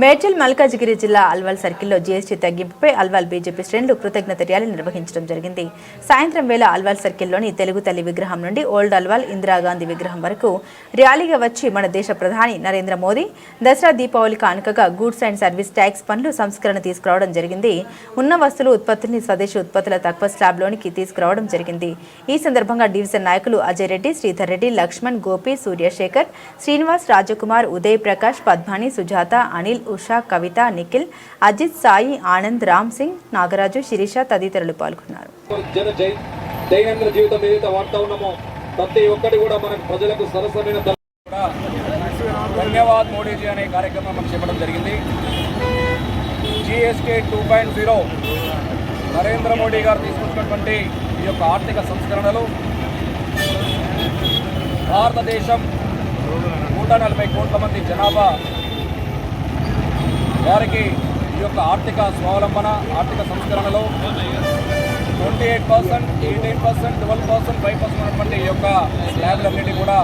మేడ్చల్ మల్కాజిగిరి జిల్లా అల్వాల్ సర్కిల్లో GST తగ్గింపుపై Alwal BJP శ్రేణులు కృతజ్ఞత ర్యాలీ నిర్వహించడం జరిగింది. సాయంత్రం వేళ అల్వాల్ సర్కిల్లోని తెలుగు తల్లి విగ్రహం నుండి ఓల్డ్ అల్వాల్ ఇందిరాగాంధీ విగ్రహం వరకు ర్యాలీగా వచ్చి మన దేశ ప్రధాని నరేంద్ర మోదీ దసరా దీపావళి కానుకగా గూడ్స్ అండ్ సర్వీస్ ట్యాక్స్ పనులు సంస్కరణ తీసుకురావడం జరిగింది. ఉన్న వస్తువులు ఉత్పత్తుల్ని స్వదేశీ ఉత్పత్తుల తక్కువ స్లాబ్లోనికి తీసుకురావడం జరిగింది. ఈ సందర్భంగా డివిజన్ నాయకులు అజయ్ రెడ్డి శ్రీధర్ రెడ్డి లక్ష్మణ్ గోపి సూర్యశేఖర్ శ్రీనివాస్ రాజకుమార్ ఉదయ్ ప్రకాష్ పద్మాని సుజాత అనిల్ ఉషా కవిత నిఖిల్ అజిత్ సాయి ఆనంద్ రామ్ సింగ్ నాగరాజు శిరీష తదితరులు పాల్గొన్నారు. దైనందిన జీవితం ఏదైతే ఉన్నామో ప్రతి ఒక్కటి కూడా మనకు ప్రజలకు సరసమైన ధన్యవాద్ మోడీజీ అనే కార్యక్రమం మనం చెప్పడం జరిగింది. GST two point zero Narendra Modi గారు తీసుకున్నటువంటి ఈ యొక్క ఆర్థిక సంస్కరణలు భారతదేశం నూట నలభై కోట్ల మంది జనాభా వారికి ఈ యొక్క ఆర్థిక స్వావలంబన ఆర్థిక సంస్కరణలో twenty eight percent eighteen percent twelve percent five percent ఉన్నటువంటి ఈ యొక్క స్లాబ్లన్నిటి కూడా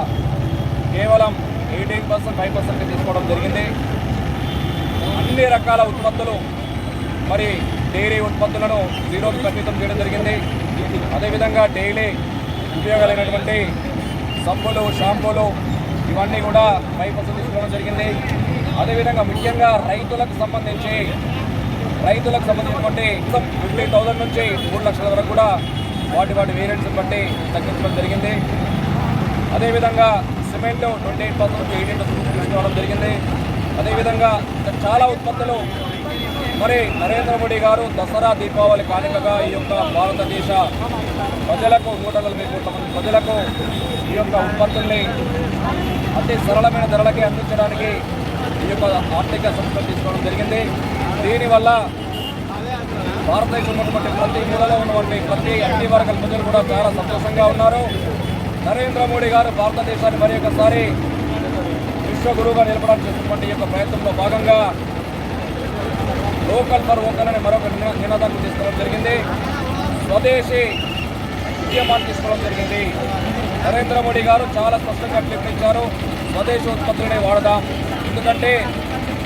కేవలం ఎయిటీన్ పర్సెంట్ ఫైవ్ పర్సెంట్ తీసుకోవడం జరిగింది. అన్ని రకాల ఉత్పత్తులు మరి డైరీ ఉత్పత్తులను జీరోకి పరిమితం చేయడం జరిగింది. అదేవిధంగా డైలీ ఉపయోగాలైనటువంటి సబ్బులు షాంపూలు ఇవన్నీ కూడా ఫైవ్ పర్సెంట్ తీసుకోవడం జరిగింది. అదేవిధంగా ముఖ్యంగా రైతులకు సంబంధించి రైతులకు సంబంధించినటువంటి ఫిఫ్టీ థౌసండ్ నుంచి మూడు లక్షల వరకు కూడా వాటి వాటి వేరియంట్స్ బట్టి తగ్గించడం జరిగింది. అదేవిధంగా cement twenty eight percent eighteen percent తీసుకోవడం జరిగింది. అదేవిధంగా చాలా ఉత్పత్తులు మరి నరేంద్ర మోడీ గారు దసరా దీపావళి కానుకగా ఈ యొక్క భారతదేశ ప్రజలకు నూట నలభై కోట్ల మంది ప్రజలకు ఈ యొక్క ఉత్పత్తుల్ని అతి సరళమైన ధరలకి అందించడానికి ఈ యొక్క ఆర్థిక సంస్థలు తీసుకోవడం జరిగింది. దీనివల్ల భారతదేశంలో ఉన్నటువంటి ప్రతి మూలలో ఉన్నటువంటి ప్రతి అన్ని వర్గాల ప్రజలు కూడా చాలా సంతోషంగా ఉన్నారు. నరేంద్ర మోడీ గారు భారతదేశాన్ని మరి ఒకసారి విశ్వగురువుగా నిలపడానికి చేసినటువంటి ఈ యొక్క ప్రయత్నంలో భాగంగా లోకల్ ఫర్ ఓకల్ అనే మరొక నినాదాన్ని తీసుకోవడం జరిగింది. స్వదేశీ ఉద్యమాన్ని తీసుకోవడం జరిగింది. నరేంద్ర మోడీ గారు చాలా స్పష్టంగా పిలుపునిచ్చారు స్వదేశీ ఉత్పత్తులనే వాడదాం. ఎందుకంటే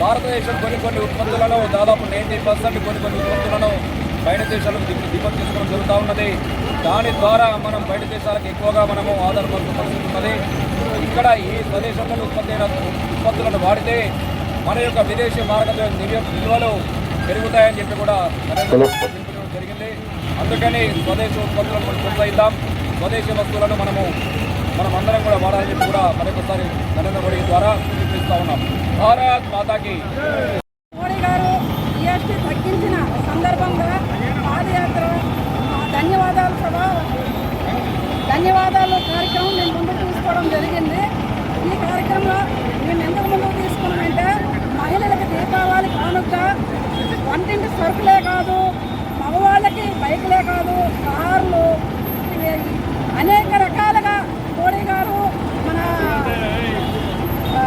భారతదేశం కొన్ని కొన్ని ఉత్పత్తులను దాదాపు నైంటీ పర్సెంట్ కొన్ని కొన్ని ఉత్పత్తులను బయట దేశాలకు దిగు దిగుమతి చేసుకోవడం జరుగుతూ ఉన్నది. దాని ద్వారా మనం బయట దేశాలకు ఎక్కువగా మనము ఆధారపడుతూ పరిస్థితి ఉన్నది. ఇక్కడ ఈ స్వదేశంలో ఉత్పత్తి అయిన ఉత్పత్తులను వాడితే మన యొక్క విదేశీ మార్గ విలువలు పెరుగుతాయని చెప్పి కూడా జరిగింది. అందుకని స్వదేశీ ఉత్పత్తులను మనం ప్రోత్సహిద్దాం స్వదేశీ వస్తువులను మనము మనం అందరం కూడా వాడాలని చెప్పి కూడా మరొకసారి నరేంద్ర మోడీ ద్వారా పిలుపునిస్తా ఉన్నాం. భారత్ మాతాకి. మోడీ గారు జిఎస్టీ తగ్గించిన సందర్భంగా పాదయాత్ర. ధన్యవాదాలు సభ ధన్యవాదాలు కార్యక్రమం నేను ముందుకు తీసుకోవడం జరిగింది. ఈ కార్యక్రమంలో మేము ఎందుకు ముందుకు తీసుకున్నామంటే మహిళలకు దీపావళి కానుక వంటింటి సరుకులే కాదు మగవాళ్ళకి బైకులే కాదు కార్లు ఇవి అనేక రకాలుగా మోడీ గారు మన ఆ,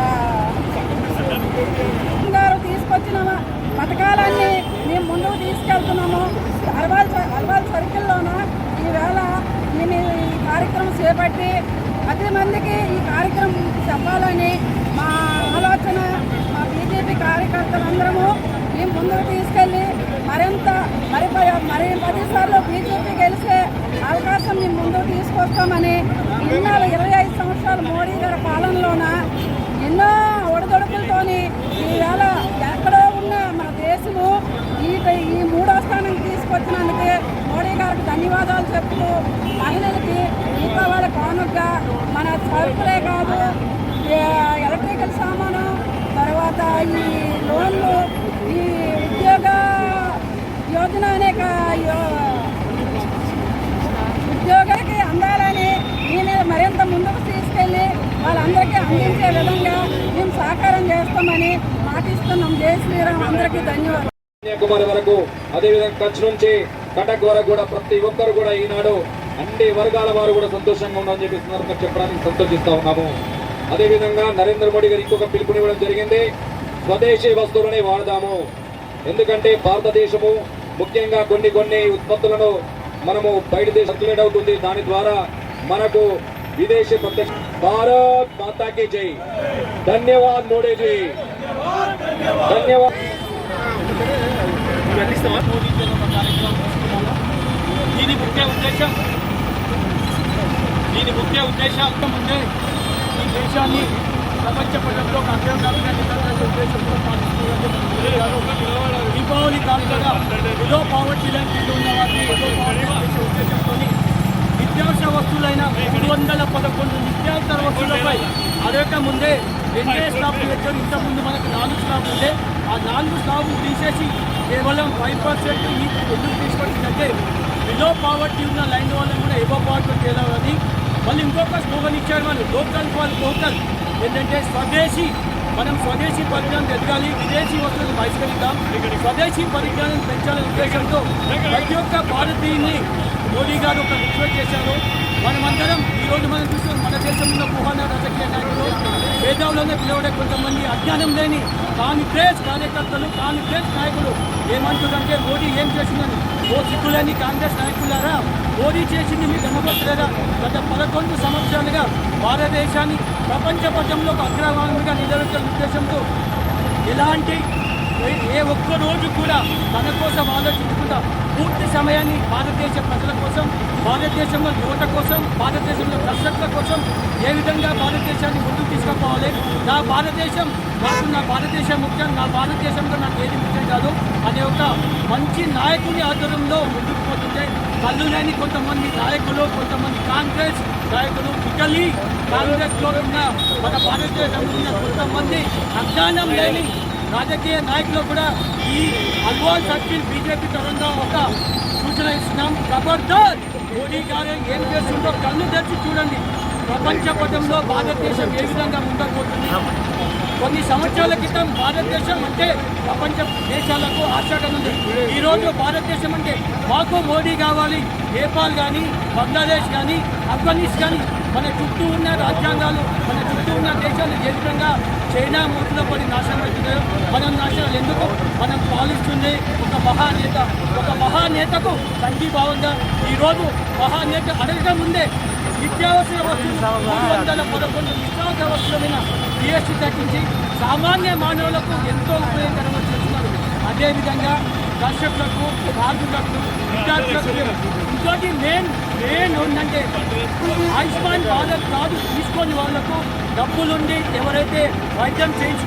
గారు తీసుకొచ్చిన పథకాలన్నీ మేము ముందుకు తీసుకెళ్తున్నాము అల్వాల్ అల్వాల్ సర్కిల్లోన ఈవేళ మేము ఈ కార్యక్రమం చేపట్టి పది మందికి ఈ కార్యక్రమం చెప్పాలని మా ఆలోచన మా బీజేపీ కార్యకర్తలందరము మేము ముందుకు తీసుకెళ్ళి మరింత మరి మరి పదిసార్లు బీజేపీ గెలిచే అవకాశం మేము ముందుకు తీసుకొస్తామని ఇన్నాళ్ళు ఇరవై ఐదు సంవత్సరాలు మోడీ గారి పాలనలోన ఎన్నో ఒడిదొడుకులతోని ఈవేళ ఎక్కడో ఉన్న మన దేశము ఈ ఈ మూడో స్థానం తీసుకొచ్చినందుకే మోడీ గారికి ధన్యవాదాలు చెప్తూ మహిళలకి దీపావళి కానుకగా మన సరుకులే కాదు ఎలక్ట్రికల్ సామాను తర్వాత ఈ లోన్లు ఈ ఉద్యోగ యోజన అనేక ఉద్యోగాలకి అందాలని నేను మరింత ముందుకు తీసుకెళ్ళి వాళ్ళందరికీ అందించే విధంగా మేము సహకారం చేస్తామని మాటిస్తున్నాం. జయ శ్రీరామ్ అందరికీ ధన్యవాదాలు. కన్యాకుమారి వరకు అదేవిధంగా కచ్ నుంచి కటక్ వరకు కూడా ప్రతి ఒక్కరు కూడా ఈనాడు అన్ని వర్గాల వారు కూడా సంతోషంగా ఉన్నారని చెప్పి సందర్భంగా చెప్పడానికి సంతోషిస్తా ఉన్నాము. అదేవిధంగా నరేంద్ర మోడీ గారు ఇంకొక పిలుపునివ్వడం జరిగింది. స్వదేశీ వస్తువులనే వాడదాము. ఎందుకంటే భారతదేశము ముఖ్యంగా కొన్ని కొన్ని ఉత్పత్తులను మనము బయట దేశం సర్క్యులేట్ అవుతుంది. దాని ద్వారా మనకు విదేశీ ప్రత్యక్ష భారత్ మాతాకి జై. ధన్యవాద్ మోడీజీ. ధన్యవాద్. దీని ముఖ్య ఉద్దేశం ముఖ్య ముందే ఈ దేశాన్ని ప్రపంచ పటంలో ఒక అగ్రగామిగా ఉద్దేశంతో దీపావళి కానుకగా ఏదో పావర్టీ లైన్ కింద ఉన్న వారిని ఏదో పావర్టీ చేసే ఉద్దేశంతో నిత్యావసర వస్తువులైన మూడు వందల పదకొండు నిత్యావసర వస్తువులపై అదొక ముందే రెండే స్లాబ్లు పెట్టారు ఇంతకుముందు మనకు నాలుగు స్లాబ్లు ఉండే ఆ నాలుగు స్లాబ్ తీసేసి కేవలం ఫైవ్ పర్సెంట్ ఎందుకు తీసుకొచ్చిందంటే బిలో పావర్టీ ఉన్న లైన్ వాళ్ళని కూడా ఎబో పావర్టీ చేయాలని మళ్ళీ ఇంకొక స్లోగన్ ఇచ్చారు వాళ్ళు. లోకల్ వాళ్ళు లోకల్. ఏంటంటే స్వదేశీ మనం స్వదేశీ పరిజ్ఞానం ఎదగాలి. విదేశీ వస్తువులు బహిష్కరిద్దాం. స్వదేశీ పరిజ్ఞానం పెంచాలనే ఉద్దేశంతో ప్రతి ఒక్క భారతీయుని మోడీ గారు ఒక రిక్వెస్ట్ చేశారు. మనమందరం ఈరోజు మనం చూస్తున్నాం మన దేశంలో కుహాన రాజకీయ నాయకులు పేదవులోనే పిలవడే కొంతమంది అజ్ఞానం లేని కాంగ్రెస్ కార్యకర్తలు కాంగ్రెస్ నాయకులు ఏమంటుందంటే మోడీ ఏం చేసిందని? ఓ సిక్కులేని కాంగ్రెస్ నాయకులారా మోడీ చేసింది మీకు అనుభవలేదా గత పదకొండు సంవత్సరాలుగా భారతదేశాన్ని ప్రపంచ పథంలో ఒక నిలబెట్టే ఉద్దేశంతో ఎలాంటి ఏ- ఒక్క రోజు కూడా మన కోసం ఆలోచించకుండా పూర్తి సమయాన్ని భారతదేశ ప్రజల కోసం భారతదేశంలో యువత కోసం భారతదేశంలో దర్శకుల కోసం ఏ విధంగా భారతదేశాన్ని ముందుకు తీసుకుపోవాలి? నా భారతదేశం నాకు నా భారతదేశం ముఖ్యం నా భారతదేశంలో నాకు ఏది ముఖ్యం కాదు అనే ఒక మంచి నాయకుని ఆధ్వర్యంలో ముందుకు పోతుంటే కళ్ళు లేని కొంతమంది నాయకులు కొంతమంది కాంగ్రెస్ నాయకులు ఇటలీ కాంగ్రెస్లో ఉన్న మన భారతదేశంలో ఉన్న కొంతమంది అజ్ఞానం లేని రాజకీయ నాయకులు కూడా ఈ అల్వాల్ సర్కిల్ బీజేపీ తరంగా ఒక సూచన ఇస్తున్నాం. ఖబర్దార్! మోడీ గారు ఏం చేస్తుందో కన్ను తెరిచి చూడండి. ప్రపంచ పటంలో భారతదేశం ఏ విధంగా ఉండబోతుంది కొన్ని సంవత్సరాల క్రితం భారతదేశం అంటే ప్రపంచ దేశాలకు ఆశాటం ఉంది. ఈరోజు భారతదేశం అంటే మాకు మోడీ కావాలి నేపాల్ కానీ బంగ్లాదేశ్ కానీ ఆఫ్ఘనిస్తాన్ కానీ మన చుట్టూ ఉన్న రాజ్యాంగాలు మన చుట్టూ ఉన్న దేశాలు ఏ విధంగా చైనా మూతిలో పడి నాశనం అవుతున్నాయో మనం నాశనం ఎందుకు మనం ఉంది ఒక మహానేత ఒక మహానేతకు సంఘీభావంగా ఈరోజు మహానేత అడగడం ముందే నిత్యావసర వస్తువులు మూడు వందల పదకొండు నిత్యావసరమైన వస్తువుల జిఎస్టీ తగ్గించి సామాన్య మానవులకు ఎంతో ఉపయోగకరంగా చేస్తున్నారు. అదేవిధంగా దర్శకులకు కార్మికులకు విద్యార్థులకు ఇంకోటి మెయిన్ మెయిన్ ఏంటంటే ఆయుష్మాన్ భారత్ కాదు తీసుకొని వాళ్ళకు డబ్బులుండి ఎవరైతే వైద్యం చేయించు